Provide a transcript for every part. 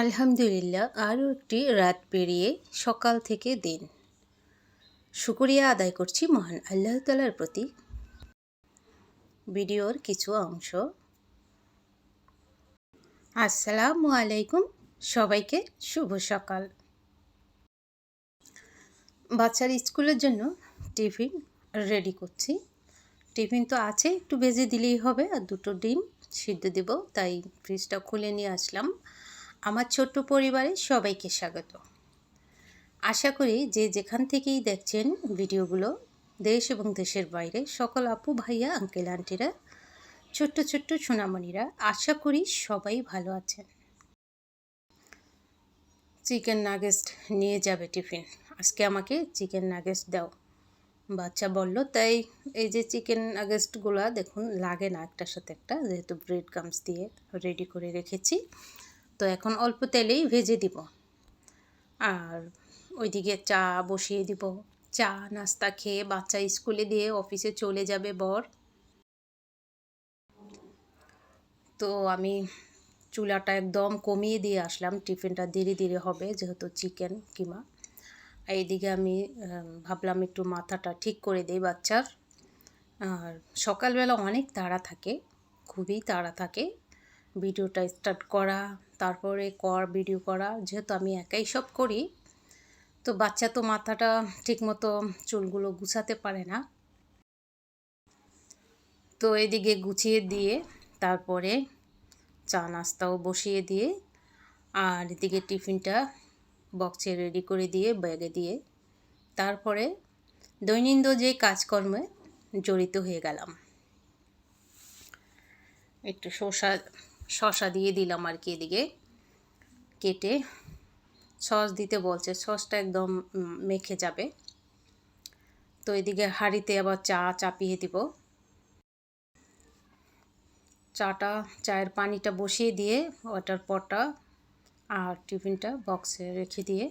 আলহামদুলিল্লাহ, আরও একটি রাত পেরিয়ে সকাল থেকে দিন। শুকরিয়া আদায় করছি মহান আল্লাহ তালার প্রতি। ভিডিওর কিছু অংশ। আসসালামু আলাইকুম, সবাইকে শুভ সকাল। বাচ্চার স্কুলের জন্য টিফিন রেডি করছি। টিফিন তো আছে, একটু ভেজে দিলেই হবে, আর দুটো ডিম সিদ্ধ দেব, তাই ফ্রিজটা খুলে নিয়ে আসলাম। আমার ছোট্ট পরিবারে সবাইকে স্বাগত। আশা করি যে যেখান থেকেই দেখছেন ভিডিওগুলো, দেশ এবং দেশের বাইরে সকল আপু, ভাইয়া আঙ্কেল আন্টিরা ছোট্ট ছোট্ট সোনামণিরা, আশা করি সবাই ভালো আছেন। চিকেন নাগেস্ট নিয়ে যাবে টিফিন। আজকে আমাকে চিকেন নাগেস্ট দাও। বাচ্চা বলল, তাই এই যে চিকেন নাগেস্টগুলো দেখুন, লাগে না একটার সাথে একটা, যেহেতু ব্রেড কামস দিয়ে রেডি করে রেখেছি। তো এখন অল্প তেলেই ভেজে দিব। আর ওইদিকে চা বসিয়ে দিব। চা, নাস্তা খেয়ে বাচ্চা স্কুলে দিয়ে অফিসে চলে যাবে বর। তো আমি চুলাটা একদম কমিয়ে দিয়ে আসলাম। টিফিনটা ধীরে ধীরে হবে, যেহেতু চিকেন কিমা। এইদিকে আমি ভাবলাম একটু মাথাটা ঠিক করে দিই বাচ্চার। আর সকালবেলা অনেক তাড়া থাকে, খুবই তাড়া থাকে। ভিডিওটা স্টার্ট করা, তারপরে কর, ভিডিও করা, যেহেতু আমি একাই সব করি, তো বাচ্চা তো মাথাটা ঠিকমতো চুলগুলো গুছাতে পারে না। তো এদিকে গুছিয়ে দিয়ে, তারপরে চা নাস্তাও বসিয়ে দিয়ে, আর এদিকে টিফিনটা বক্সে রেডি করে দিয়ে, ব্যাগে দিয়ে, তারপরে দৈনন্দিন যে কাজকর্মে জড়িত হয়ে গেলাম। একটু শসা শশা দিয়ে দিলাম আর কি এদিকে। কেটে সস দিতে বলছে, সসটা একদম মেখে যাবে। তো এদিকে হাঁড়িতে আবার চা চাপিয়ে দিব। চাটা, চায়ের পানিটা বসিয়ে দিয়ে ওয়াটার পটটা আর টিফিনটা বক্সে রেখে দিয়ে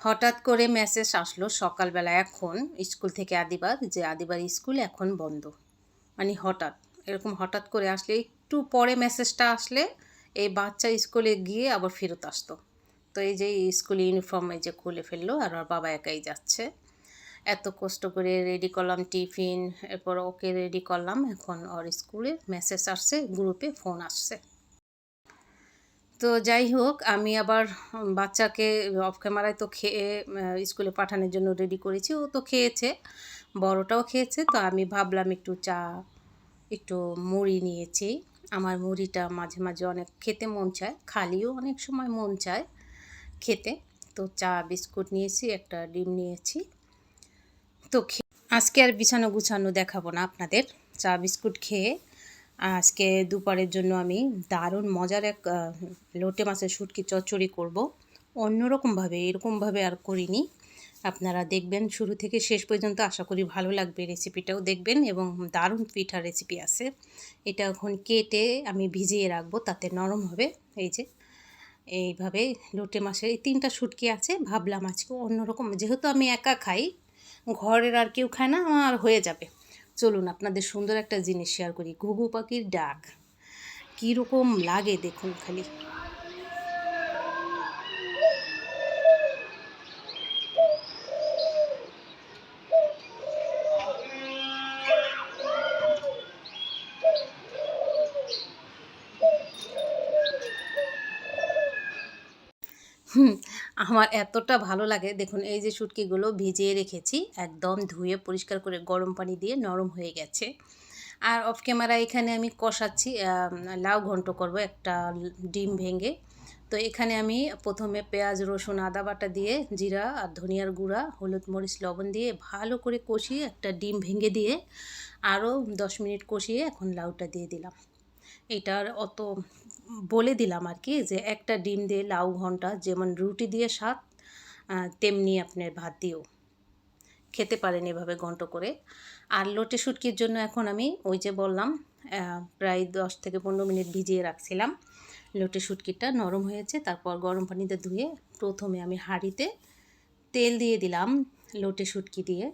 হঠাৎ করে মেসেজ আসলো সকালবেলা এখন স্কুল থেকে আদিবার, যে আদিবার স্কুল এখন বন্ধ। মানে হঠাৎ। এরকম হঠাৎ করে আসলে, একটু পরে মেসেজটা আসলে এই বাচ্চা স্কুলে গিয়ে আবার ফেরত আসতো। তো এই যে স্কুল ইউনিফর্ম এই যে খুলে ফেলল আর ওর বাবা একাই যাচ্ছে। এত কষ্ট করে রেডি করলাম টিফিন, এরপর ওকে রেডি করলাম। এখন ওর স্কুলে মেসেজ আসছে গ্রুপে ফোন আসছে। তো যাই হোক, আমি আবার বাচ্চাকে অফ ক্যামেরায় তো খেয়ে স্কুলে পাঠানোর জন্য রেডি করেছি। ও তো খেয়েছে, বড়টাও খেয়েছে। তো আমি ভাবলাম একটু চা একটু মুড়ি নিয়েছি। আমার মুড়িটা মাঝে মাঝে অনেক খেতে মন চায়, খালিও অনেক সময় মন চায় খেতে। তো চা, বিস্কুট নিয়েছি, একটা ডিম নিয়েছি। তো আজকে আর বিছানো গুছানো দেখাবো না আপনাদের। চা, বিস্কুট খেয়ে আজকে দুপুরের জন্য আমি দারুণ মজার এক লোটে মাছের শুটকি চচ্চড়ি করব। অন্যরকমভাবে, এরকমভাবে আর করিনি। আপনারা দেখবেন শুরু থেকে শেষ পর্যন্ত আশা করি ভালো লাগবে রেসিপিটাও দেখবেন এবং দারুণ পিঠা রেসিপি আছে। এটা এখন কেটে আমি ভিজিয়ে রাখব, তাতে নরম হবে। এই যে, এইভাবে লোটে মাছের এই তিনটা শুটকি আছে, ভাবলাম আজকে অন্যরকম। যেহেতু আমি একা খাই, ঘরের আর কেউ খায় না, আমার হয়ে যাবে। চলুন আপনাদের সুন্দর একটা জিনিস শেয়ার করি, ঘুঘু পাখির ডাক। কীরকম লাগে দেখুন খালি। আমার এতটা ভালো লাগে। দেখুন, এই যে শুটকিগুলো ভিজিয়ে রেখেছি, একদম ধুয়ে পরিষ্কার করে গরম পানি দিয়ে নরম হয়ে গেছে। আর অফ ক্যামেরা এখানে আমি কষাচ্ছি লাউ ঘন্ট করব, একটা ডিম ভেঙে। তো এখানে আমি প্রথমে পেঁয়াজ, রসুন, আদা বাটা দিয়ে জিরা আর ধনিয়ার গুঁড়া, হলুদ মরিচ, লবণ দিয়ে ভালো করে কষিয়ে একটা ডিম ভেঙে দিয়ে আরও দশ মিনিট কষিয়ে এখন লাউটা দিয়ে দিলাম। এটার অত বলে দিলাম আর কি যে একটা ডিম দিয়ে লাউ ঘণ্টা, যেমন রুটি দিয়ে স্বাদ তেমনি আপনার ভাত দিয়েও। খেতে পারেন এভাবে ঘন্ট করে। আর লোটে শুটকির জন্য এখন আমি ওই যে বললাম প্রায় দশ থেকে পনেরো মিনিট ভিজিয়ে রাখছিলাম। লোটে শুটকিটা নরম হয়েছে, তারপর গরম পানিতে ধুয়ে প্রথমে আমি হাঁড়িতে তেল দিয়ে দিলাম লোটে শুটকি দিয়ে।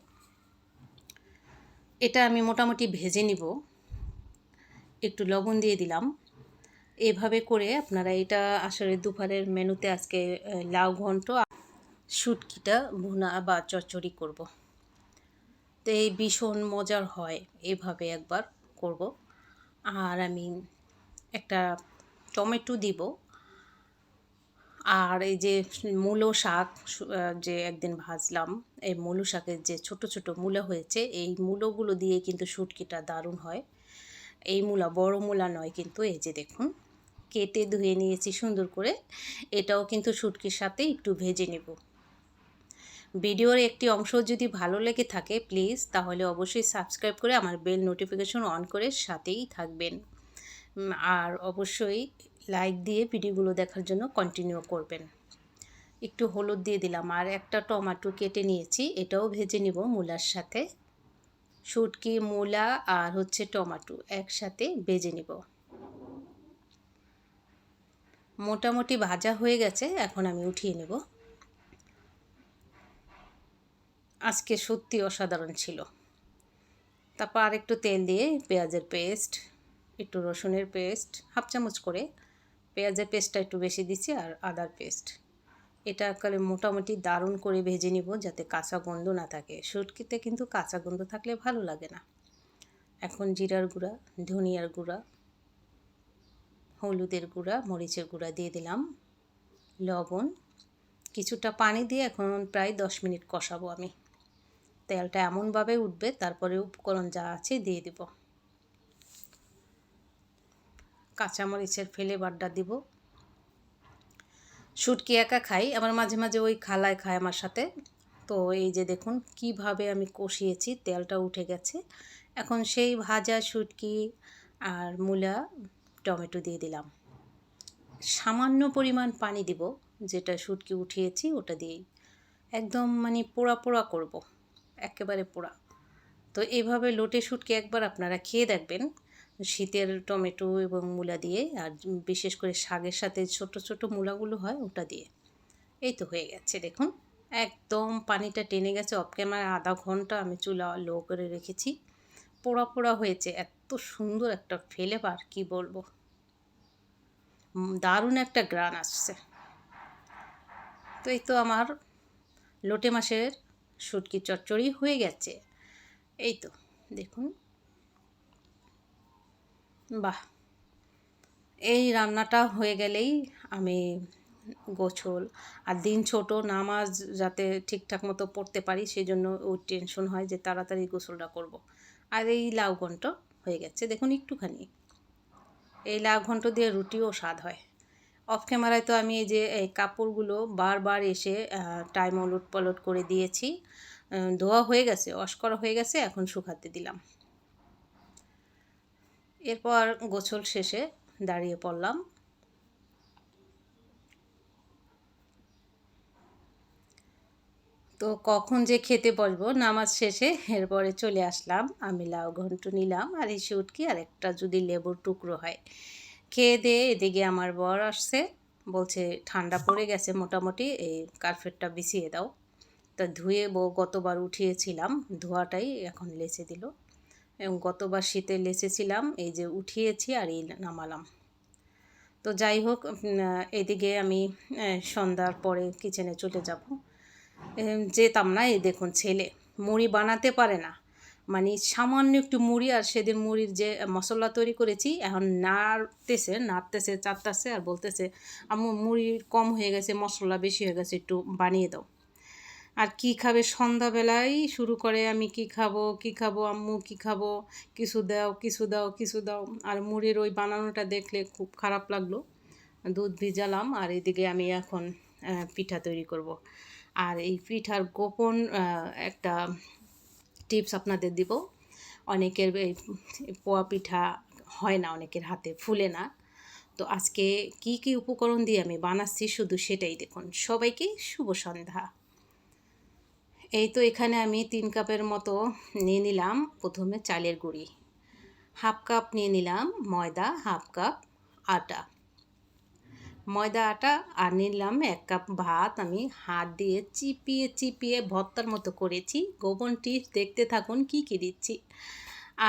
এটা আমি মোটামুটি ভেজে নিব। একটু লবণ দিয়ে দিলাম। এভাবে করে আপনারা এটা আসলে দুপুরের মেনুতে আজকে লাউ ঘন্ট শুটকিটা ভুনা বা চচ্চড়ি করব। তো এই ভীষণ মজার হয় এভাবে একবার করব। আর আমি একটা টমেটো দিব। আর এই যে মূলো শাক যে একদিন ভাজলাম, এই মূলো শাকের যে ছোট ছোট মূলা হয়েছে, এই মূলোগুলো দিয়ে কিন্তু শুটকিটা দারুণ হয়। এই মূলা বড় মূলা নয় কিন্তু এই যে দেখুন কেটে ধুয়ে নিয়েছি সুন্দর করে। এটাও কিন্তু শুটকির সাথে একটু ভেজে নেব। ভিডিওর একটি অংশ যদি ভালো লেগে থাকে প্লিজ, তাহলে অবশ্যই সাবস্ক্রাইব করে আমার বেল নোটিফিকেশন অন করে সাথেই থাকবেন। আর অবশ্যই লাইক দিয়ে ভিডিওগুলো দেখার জন্য কন্টিনিউ করবেন। একটু হলুদ দিয়ে দিলাম, আর একটা টমাটো কেটে নিয়েছি, এটাও ভেজে নিব মূলার সাথে। শুটকি, মূলা আর হচ্ছে টমাটো একসাথে ভেজে নিব। মোটামুটি ভাজা হয়ে গেছে, এখন আমি উঠিয়ে নেব। আজকে সত্যি অসাধারণ ছিল। তারপর আর একটু তেল দিয়ে পেঁয়াজের পেস্ট, একটু রসুনের পেস্ট, হাফ চামচ করে পেঁয়াজের পেস্টটা একটু বেশি দিচ্ছি আর আদার পেস্ট। এটা একালে মোটামুটি দারুণ করে ভেজে নিব যাতে কাঁচা গন্ধ না থাকে। শুটকিতে কিন্তু কাঁচা গন্ধ থাকলে ভালো লাগে না। এখন জিরার গুঁড়া, ধনিয়ার গুঁড়া হলুদের গুঁড়া, মরিচের গুঁড়া দিয়ে দিলাম, লবণ, কিছুটা পানি দিয়ে এখন প্রায় দশ মিনিট কষাবো আমি। তেলটা এমনভাবে উঠবে, তারপরে উপকরণ যা আছে দিয়ে দিব। কাঁচামরিচের ফেলে বাড্ডা দিব। শুটকি একা খাই, আবার মাঝে মাঝে ওই খালায় খায় আমার সাথে। তো এই যে দেখুন, কীভাবে আমি কষিয়েছি, তেলটা উঠে গেছে। এখন সেই ভাজা শুটকি আর মূলা টমেটো দিয়ে দিলাম। সামান্য পরিমাণ পানি দিব, যেটা শুটকি উঠিয়েছি, ওটা দিয়েই। একদম মানে পোড়া পোড়া করব, একেবারে পোড়া। তো এইভাবে লোটে শুটকি একবার আপনারা খেয়ে দেখবেন, শীতের টমেটো এবং মূলা দিয়ে, আর বিশেষ করে শাকের সাথে ছোট ছোট মূলাগুলো হয়, ওটা দিয়ে। এই তো হয়ে গেছে, দেখুন। একদম পানিটা টেনে গেছে অফ ক্যামেরা আধা ঘণ্টা আমি চুলা লো করে রেখেছি। পোড়া পোড়া হয়েছে, এত সুন্দর একটা ফ্লেভার কি বলব। দারুণ একটা গ্রান আসছে। তো এই তো আমার লোটে মাছের শুটকি চচ্চড়ি হয়ে গেছে। এই তো, দেখুন। বাহ! এই রান্নাটা হয়ে গেলেই আমি গোছল। আর দিন ছোট, নামাজ যাতে ঠিকঠাক মতো পড়তে পারি সেই জন্য ওই টেনশন হয় যে তাড়াতাড়ি গোসলটা করব। আর এই লাউ ঘন্ট হয়ে গেছে, দেখুন একটুখানি। এই লাউ ঘন্ট দিয়ে রুটিও স্বাদ হয়। অফ ক্যামেরায় তো আমি এই যে, এই কাপড়গুলো বারবার এসে টাইম ওলট পালট করে দিয়েছি। ধোয়া হয়ে গেছে ওয়াশ করা হয়ে গেছে, এখন শুকাতে দিলাম। এরপর গোসল শেষে দাঁড়িয়ে পড়লাম। তো কখন যে খেতে বসবো, নামাজ শেষে এরপরে চলে আসলাম। আমি লাউ ঘন্ট নিলাম আর এই শুটকি আর একটা যদি লেবুর টুকরো হয়। খেয়ে দিয়ে এদিকে আমার বর আসছে, বলছে ঠান্ডা পড়ে গেছে মোটামুটি, এই কার্পেটটা বিছিয়ে দাও। তা ধুয়ে বউ গতবার উঠিয়েছিলাম, ধোয়াটাই এখন লেচে দিল। এবং গতবার শীতে লেচেছিলাম, এই যে উঠিয়েছি আর এই নামালাম। তো যাই হোক এদিকে আমি সন্ধ্যার পরে কিচেনে চলে যাব। যেতাম না এই দেখুন ছেলে। মুড়ি বানাতে পারে না। মানে সামান্য একটু মুড়ি আর সেদিন মুড়ির যে মশলা তৈরি করেছি, এখন নাড়তেছে নাড়তেছে চাটতেছে আর বলতেছে, আম্মু, মুড়ি কম হয়ে গেছে, মশলা বেশি হয়ে গেছে, একটু বানিয়ে দাও। আর কি খাবে সন্ধ্যাবেলায় শুরু করে আমি কি খাব কি খাব, আম্মু কি খাব? কিছু দাও কিছু দাও কিছু দাও। আর মুড়ির ওই বানানোটা দেখলে খুব খারাপ লাগল। দুধ ভিজালাম আর এদিকে আমি এখন পিঠা তৈরি করব। আর এই পিঠার গোপন একটা টিপস আপনাদের দিব। অনেকের এই পোয়া পিঠা হয় না, অনেকের হাতে ফুলে না। তো আজকে কি কি উপকরণ দিয়ে আমি বানাচ্ছি শুধু সেটাই দেখুন। সবাইকে শুভ সন্ধ্যা। এই তো এখানে আমি তিন কাপের মতো নিয়ে নিলাম। প্রথমে চালের গুঁড়ি। হাফ কাপ নিয়ে নিলাম ময়দা, হাফ কাপ আটা। ময়দা আটা আর নিলাম এক কাপ ভাত আমি হাত দিয়ে চিপিয়ে চিপিয়ে ভর্তার মতো করেছি। গোপন টিপস দেখতে থাকুন কি কী দিচ্ছি।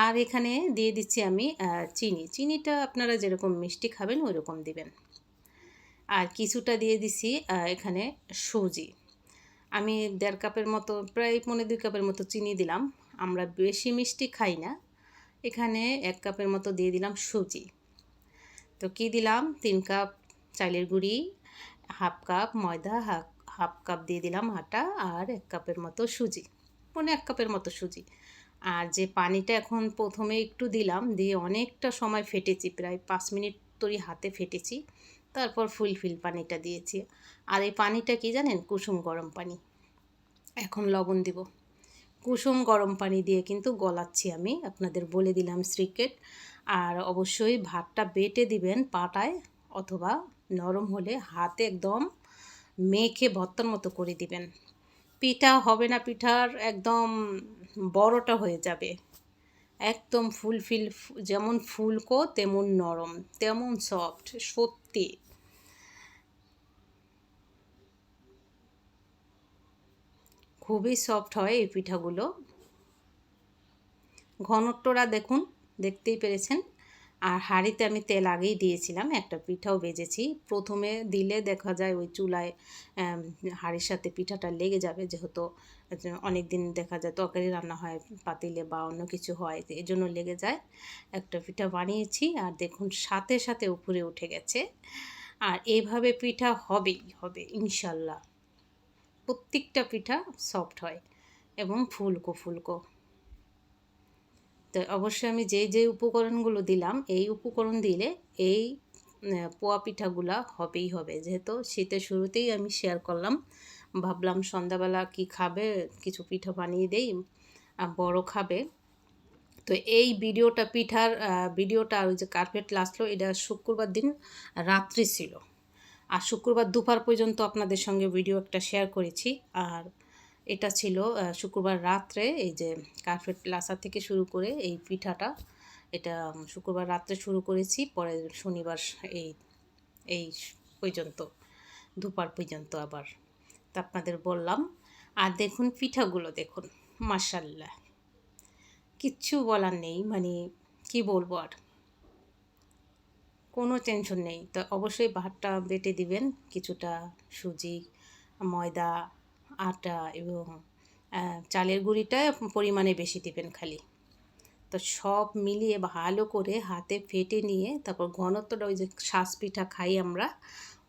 আর এখানে দিয়ে দিচ্ছি আমি চিনি। চিনিটা আপনারা যেরকম মিষ্টি খাবেন ওই রকম দিবেন। আর কিছুটা দিয়ে দিছি এখানে সুজি। আমি দেড় কাপের মতো, প্রায় পৌনে দুই কাপের মতো চিনি দিলাম। আমরা বেশি মিষ্টি খাই না। এখানে এক কাপের মতো দিয়ে দিলাম সুজি। তো কি দিলাম? তিন কাপ চালের গুঁড়ি, হাফ কাপ ময়দা, হাফ হাফ কাপ দিয়ে দিলাম আটা আর এক কাপের মতো সুজি মানে এক কাপের মতো সুজি। আর যে পানিটা এখন প্রথমে একটু দিলাম, দিয়ে অনেকটা সময় ফেটেছি, প্রায় পাঁচ মিনিট তরি হাতে ফেটেছি। তারপর ফুল ফিল পানিটা দিয়েছি। আর এই পানিটা কি জানেন? কুসুম গরম পানি। এখন লবণ দিব। কুসুম গরম পানি দিয়ে কিন্তু গলাচ্ছি আমি, আপনাদের বলে দিলাম সিক্রেট। আর অবশ্যই ভাতটা বেটে দিবেন পাটায় অথবা নরম হলে হাতে একদম মেখে ভর্তার মতো করে দিবেন। পিঠা হবে না পিঠার, একদম বড়টা হয়ে যাবে। একদম ফুলফিল যেমন ফুলকো তেমন নরম, তেমন সফট সত্যি। খুবই সফট হয় এই পিঠাগুলো। ঘনত্বটা দেখুন, দেখতেই পেরেছেন। আর হাঁড়িতে আমি তেল আগেই দিয়েছিলাম, একটা পিঠাও বেজেছি। প্রথমে দিলে দেখা যায় ওই চুলায় হাঁড়ির সাথে পিঠাটা লেগে যাবে, যেহেতু অনেক দিন দেখা যায় তরকারি রান্না হয় পাতিলে বা অন্য কিছু হয় এই জন্য লেগে যায়। একটা পিঠা বানিয়েছি আর দেখুন সাথে সাথে উপরে উঠে গেছে। আর এইভাবে পিঠা হবেই, হবে, ইনশাল্লাহ। প্রত্যেকটা পিঠা সফট হয় এবং ফুলকো ফুলকো। তো অবশ্যই আমি যে যে উপকরণগুলো দিলাম, এই উপকরণ দিলে এই পোয়া পিঠাগুলা হবেই হবে। যেহেতু শীতের শুরুতেই আমি শেয়ার করলাম, ভাবলাম সন্ধ্যাবেলা কি খাবে, কিছু পিঠা বানিয়ে দেই বড় খাবে। তো এই ভিডিওটা পিঠার ভিডিওটা আর ওই যে কার্পেট লাসলো, এটা শুক্রবার দিন রাত্রি ছিল। আর শুক্রবার দুপুর পর্যন্ত আপনাদের সঙ্গে ভিডিও একটা শেয়ার করেছি। আর এটা ছিল শুক্রবার রাত্রে এই যে কার্পেট লাসা থেকে শুরু করে এই পিঠাটা, এটা শুক্রবার রাত্রে শুরু করেছি, পরে শনিবার এই এই পর্যন্ত, দুপার পর্যন্ত আবার। তা আপনাদের বললাম, আর দেখুন পিঠাগুলো দেখুন মাসাল্লাহ কিচ্ছু বলার নেই মানে কি বলব আর? কোনো টেনশন নেই। তো অবশ্যই ভাতটা বেটে দিবেন, কিছুটা সুজি, ময়দা আটা এবং চালের গুঁড়িটা পরিমাণে বেশি দিবেন খালি। তো সব মিলিয়ে ভালো করে হাতে ফেটে নিয়ে তারপর ঘনত্বটা ওই যে শ্বাস পিঠা খাই আমরা,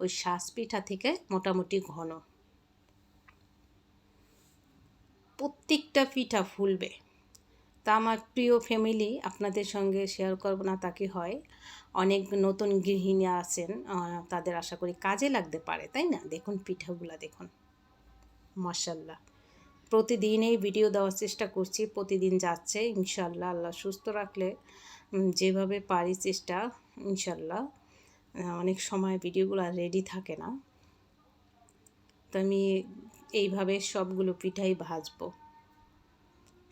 ওই শ্বাস পিঠা থেকে মোটামুটি ঘন। প্রত্যেকটা পিঠা ফুলবে। তা আমার প্রিয় ফ্যামিলি আপনাদের সঙ্গে শেয়ার করব না, তা কি হয়? অনেক নতুন গৃহিণী আছেন তাদের আশা করি কাজে লাগতে পারে, তাই না? দেখুন পিঠাগুলা, দেখুন। মাসাল্লাহ প্রতিদিন এই ভিডিও দেওয়ার চেষ্টা করছি, প্রতিদিন যাচ্ছে ইনশাল্লাহ আল্লাহ সুস্থ রাখলে যেভাবে পারি চেষ্টা ইনশাল্লাহ অনেক সময় ভিডিওগুলো রেডি থাকে না। তো আমি এইভাবে সবগুলো পিঠাই ভাজবো।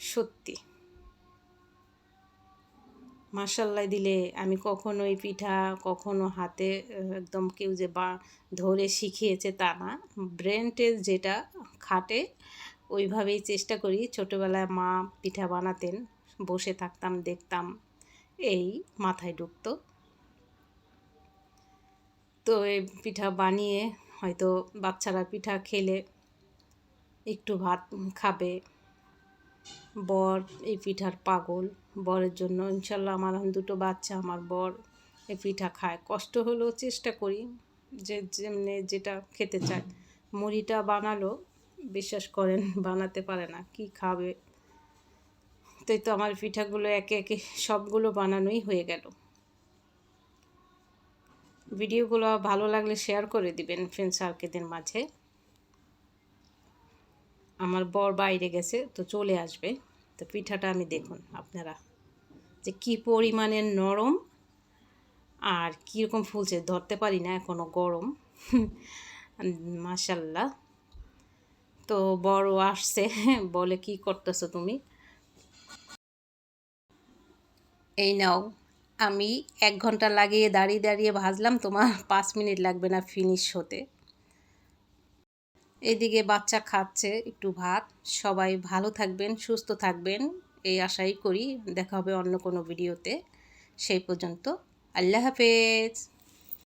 সত্যি। মাসাল্লাহ দিলে আমি কখনো এই পিঠা কখনো হাতে একদম কেউ যে বা ধরে শিখিয়েছে তা না। ব্রেন টেস্ট যেটা খাটে, ওইভাবেই চেষ্টা করি। ছোটোবেলায় মা পিঠা বানাতেন, বসে থাকতাম, দেখতাম, এই মাথায় ঢুকতো। তো এই পিঠা বানিয়ে হয়তো বাচ্চারা পিঠা খেলে একটু ভাত খাবে। বর, এই পিঠার পাগল। বরের জন্য, ইনশাল্লাহ আমার দুটো বাচ্চা, আমার বর এই পিঠা খায়। কষ্ট হলেও চেষ্টা করি যে যেমনি যেটা খেতে চায়। মুড়িটা বানালো, বিশ্বাস করেন, বানাতে পারে না, কি খাবে? তাই তো আমার পিঠাগুলো একে একে সবগুলো বানানোই হয়ে গেল। ভিডিওগুলো ভালো লাগলে শেয়ার করে দিবেন ফ্রেন্ড সার্কেলদের মাঝে। আমার বর বাইরে গেছে, তো চলে আসবে। তো পিঠাটা আমি দেখুন আপনারা যে কি পরিমাণে নরম আর কীরকম ফুলছে, ধরতে পারি না এখনও গরম। মাশাল্লাহ। তো বড় আসছে, বলে কি করতেছো তুমি? এই নাও, আমি এক ঘণ্টা লাগিয়ে দাঁড়িয়ে দাঁড়িয়ে ভাজলাম, তোমার পাঁচ মিনিট লাগবে না ফিনিশ হতে। এদিকে বাচ্চা খাচ্ছে, একটু ভাত। সবাই ভালো থাকবেন, সুস্থ থাকবেন, এই আশাই করি। দেখা হবে অন্য কোনো ভিডিওতে। সেই পর্যন্ত আল্লাহ হাফেজ।